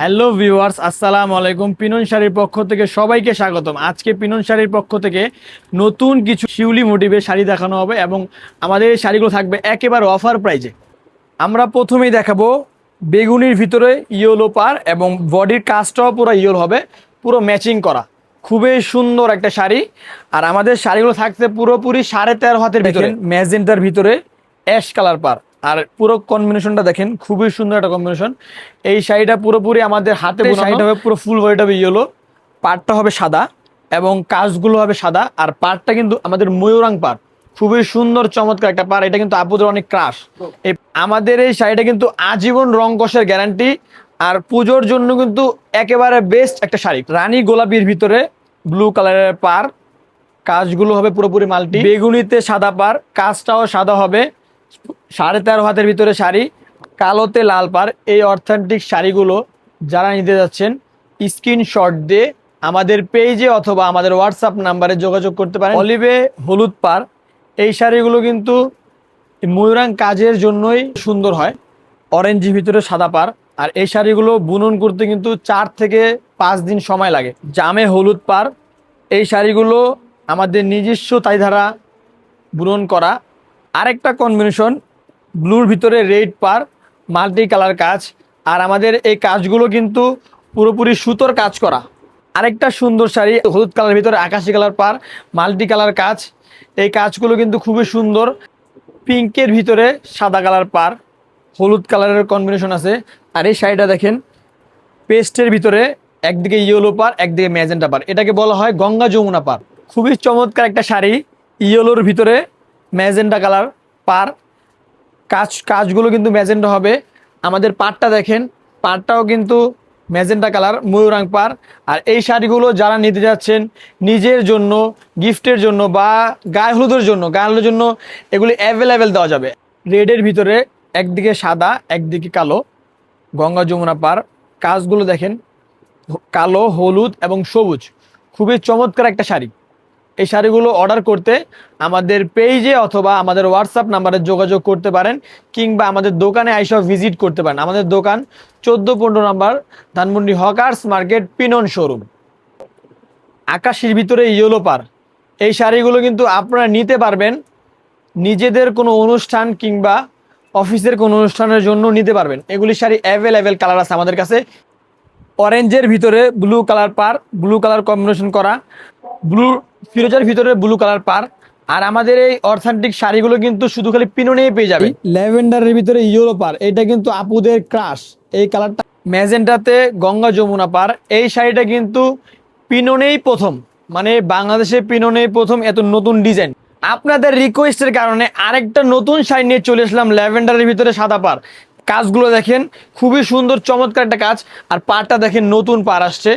Hello viewers আসসালামু আলাইকুম। পিনন শাড়ির পক্ষ থেকে সবাইকে স্বাগতম। আজকে পিনন শাড়ির পক্ষ থেকে নতুন কিছু শিউলি মোটিভের শাড়ি দেখানো হবে এবং আমাদের এই শাড়িগুলো থাকবে একেবারে অফার প্রাইজে। আমরা প্রথমেই দেখাবো বেগুনির ভিতরে ইয়েলো পার এবং বডির কাজটাও পুরো ইয়েলো হবে পুরো ম্যাচিং করা। খুবই সুন্দর একটা শাড়ি। আর আমাদের শাড়িগুলো থাকতে পুরোপুরি সাড়ে তেরো হাতের ভিতরে। ম্যাজেন্টার ভিতরে অ্যাশ কালার পার। আর পুরো কম্বিনেশনটা দেখেন খুবই সুন্দর একটা কম্বিনেশন এই শাড়িটা পুরোপুরি আমাদের হাতে শাড়িটা হবে পুরো ফুল বডিটা হবে ইয়েলো পাটটা হবে সাদা এবং কাজগুলো হবে সাদা। আর পাটটা কিন্তু আমাদের ময়ূরাং পাট। খুবই সুন্দর চমৎকার একটা পার এটা কিন্তু আপুদের অনেক ক্রাশ এই আমাদের এই শাড়িটা কিন্তু আজীবন রং কষের গ্যারান্টি আর পুজোর জন্য কিন্তু একেবারে বেস্ট একটা শাড়ি। রানী গোলাপির ভিতরে ব্লু কালারের পার কাজগুলো হবে পুরোপুরি মাল্টি। বেগুনিতে সাদা পার কাজটাও সাদা হবে। সাড়ে তেরো হাতের ভিতরে শাড়ি, কালোতে লাল পার এই অর্থেন্টিক শাড়িগুলো যারা নিতে যাচ্ছেন স্ক্রিনশট দিয়ে আমাদের পেজে অথবা আমাদের হোয়াটসঅ্যাপ নাম্বারে যোগাযোগ করতে পারেন। অলিভে হলুদ পার এই শাড়িগুলো কিন্তু ময়ূরাং কাজের জন্যই সুন্দর হয়। অরেঞ্জের ভিতরে সাদা পার আর এই শাড়িগুলো বুনন করতে কিন্তু চার থেকে পাঁচ দিন সময় লাগে। জামে হলুদ পার এই শাড়িগুলো আমাদের নিজস্ব তাই ধারা বুনন করা। আরেকটা কম্বিনেশন ব্লুর ভিতরে রেড পার, মাল্টি কালার কাজ। আর আমাদের এই কাজগুলো কিন্তু পুরোপুরি সুতোর কাজ করা। আরেকটা সুন্দর শাড়ি, হলুদ কালার ভিতরে আকাশি কালার পার, মাল্টি কালার কাজ। এই কাজগুলো কিন্তু খুবই সুন্দর। পিঙ্কের ভিতরে সাদা কালার পার, হলুদ কালারের কম্বিনেশন আছে। আর এই শাড়িটা দেখেন, পেস্টের ভিতরে একদিকে ইয়েলো পার, একদিকে ম্যাজেন্টা পার। এটাকে বলা হয় গঙ্গা যমুনা পার। খুবই চমৎকার একটা শাড়ি, ইয়েলোর ভিতরে ম্যাজেন্টা কালার পার। কাজ, কাজগুলো কিন্তু ম্যাজেন্টা হবে। আমাদের পাটটা দেখেন পাটটাও কিন্তু ম্যাজেন্টা কালার, ময়ূরাং পার আর এই শাড়িগুলো যারা নিতে যাচ্ছেন নিজের জন্য, গিফটের জন্য বা গায়ে হলুদের জন্য, গায়ে হলুদের জন্য এগুলি অ্যাভেলেবেল দেওয়া যাবে। রেডের ভিতরে একদিকে সাদা, একদিকে কালো, গঙ্গা যমুনা পার কাজগুলো দেখেন, কালো, হলুদ এবং সবুজ। খুবই চমৎকার একটা শাড়ি। এই শাড়িগুলো অর্ডার করতে আমাদের পেজে অথবা আমাদের হোয়াটসঅ্যাপ নাম্বারে যোগাযোগ করতে পারেন, কিংবা আমাদের দোকানে আইসা ভিজিট করতে পারেন। আমাদের দোকান চোদ্দ পনেরো নাম্বার ধানমন্ডি হকার্স মার্কেট পিনন শোরুম। আকাশের ভিতরে ইয়েলো পার। এই শাড়িগুলো কিন্তু আপনারা নিতে পারবেন, নিজেদের কোনো অনুষ্ঠান কিংবা অফিসের কোনো অনুষ্ঠানের জন্য নিতে পারবেন। এগুলি শাড়ি অ্যাভেলেবেল কালার আছে আমাদের কাছে। অরেঞ্জের ভিতরে ব্লু কালার পার ব্লু কালার কম্বিনেশন করা। ব্লু ফিরোজার ভিতরে ব্লু কালার পার। আর আমাদের এই অর্থেন্টিক শাড়িগুলো কিন্তু শুধু খালি পিনোনেই পেয়ে যাবে। ল্যাভেন্ডারের ভিতরে ইয়েলো পার এটা কিন্তু আপুদের ক্রাশ এই কালারটা ম্যাজেন্টাতে গঙ্গা যমুনা পার। এই শাড়িটা কিন্তু পিনোনেই প্রথম। মানে বাংলাদেশে পিনোনেই প্রথম এত নতুন ডিজাইন। আপনাদের রিকোয়েস্টের কারণে আরেকটা নতুন শাড়ি নিয়ে চলে এসলাম ল্যাভেন্ডারের ভিতরে সাদা পার। কাজগুলো দেখেন খুবই সুন্দর চমৎকার একটা কাজ। আর পারটা দেখেন নতুন পার আসছে।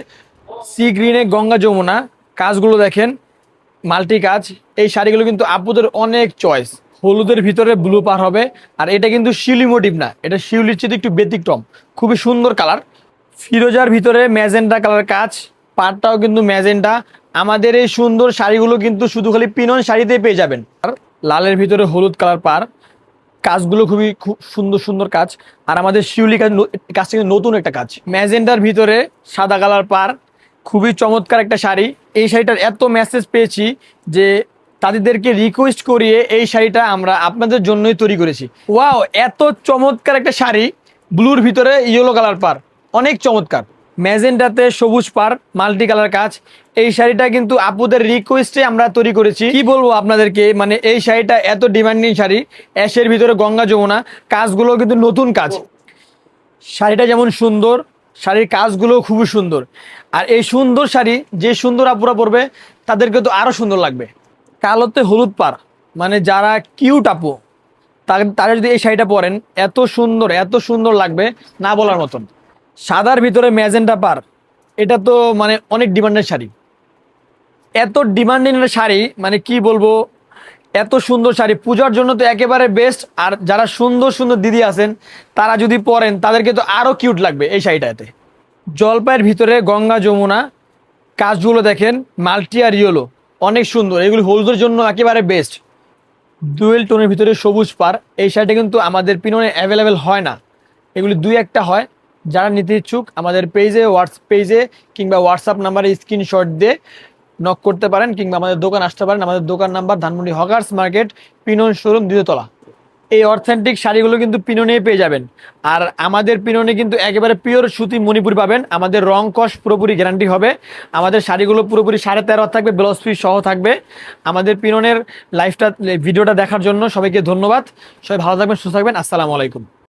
সি গ্রিনে গঙ্গা যমুনা। কাজগুলো দেখেন, মাল্টি কাজ, এই শাড়িগুলো কিন্তু আপুদের অনেক চয়েস হলুদের ভিতরে ব্লু পার হবে, আর এটা কিন্তু শিউলি মোটিভ না, এটা শিউলির চেয়ে একটু ব্যতিক্রম। খুবই সুন্দর কালার ফিরোজার ভিতরে ম্যাজেন্টা কালার কাজ পাটটাও কিন্তু ম্যাজেন্টা। আমাদের এই সুন্দর শাড়িগুলো কিন্তু শুধু খালি পিনন শাড়িতেই পেয়ে যাবেন। আর লালের ভিতরে হলুদ কালার পার। কাজগুলো খুবই খুব সুন্দর সুন্দর কাজ। আর আমাদের শিউলি কাজ কাজটা কিন্তু নতুন একটা কাজ। ম্যাজেন্টার ভিতরে সাদা কালার পার। খুবই চমৎকার একটা শাড়ি। এই শাড়িটার এত মেসেজ পেয়েছি যে তাদেরকে রিকোয়েস্ট করিয়ে এই শাড়িটা আমরা আপনাদের জন্যই তৈরি করেছি। ওয়াও এত চমৎকার একটা শাড়ি ব্লুর ভিতরে ইয়েলো কালার পার। অনেক চমৎকার। ম্যাজেন্টাতে সবুজ পার মাল্টি কালার কাজ। এই শাড়িটা কিন্তু আপুদের রিকোয়েস্টে আমরা তৈরি করেছি। কি বলব আপনাদেরকে? মানে এই শাড়িটা এত ডিমান্ডিং শাড়ি অ্যাশের ভিতরে গঙ্গা যমুনা, কাজগুলো কিন্তু নতুন কাজ। শাড়িটা যেমন সুন্দর শাড়ির কাজগুলো খুবই সুন্দর। আর এই সুন্দর শাড়ি যে সুন্দর আপুরা পরবে, তাদেরকে তো আরও সুন্দর লাগবে। কালোতে হলুদ পার মানে যারা কিউট আপু, তারা যদি এই শাড়িটা পরেন, এত সুন্দর এত সুন্দর লাগবে না বলার মতন। সাদার ভিতরে ম্যাজেন্টা পার এটা তো মানে অনেক ডিমান্ডের শাড়ি। এত ডিমান্ডিং শাড়ি মানে কি বলব এত সুন্দর শাড়ি। পূজার জন্য তো একেবারে বেস্ট আর যারা সুন্দর সুন্দর দিদি আছেন, তারা যদি পরেন, তাদেরকে তো আরও কিউট লাগবে এই শাড়িটাতে। জলপাইয়ের ভিতরে গঙ্গা যমুনা, কাজগুলো দেখেন, মাল্টি আর ইয়েলো, অনেক সুন্দর। এগুলি হলুদের জন্য একেবারে বেস্ট ডুয়েল টোনের ভিতরে সবুজ পার। এই শাড়িটা কিন্তু আমাদের পিননে অ্যাভেলেবেল হয় না। এগুলি দুই একটা হয়। যারা নিতে ইচ্ছুক, আমাদের পেজে হোয়াটস পেজে কিংবা হোয়াটসঅ্যাপ নাম্বারে স্ক্রিনশট দিয়ে নক করতে পারেন কিংবা আমাদের দোকান আসতে পারেন। আমাদের দোকান নাম্বার ধানমন্ডি হকার্স মার্কেট, পিনন শোরুম, দ্বিতীয়তলা। এই অথেন্টিক শাড়িগুলো কিন্তু পিননে পেয়ে যাবেন। আর আমাদের পিননে কিন্তু একেবারে পিওর সুতি মণিপুর পাবেন। আমাদের রং কষ পুরোপুরি গ্যারান্টি হবে। আমাদের শাড়িগুলো পুরোপুরি সাড়ে তেরো থাকবে ব্লাউজ পিস সহ থাকবে। আমাদের পিননের লাইফটা ভিডিওটা দেখার জন্য সবাইকে ধন্যবাদ। সবাই ভালো থাকবেন, সুস্থ থাকবেন। আসসালামু আলাইকুম।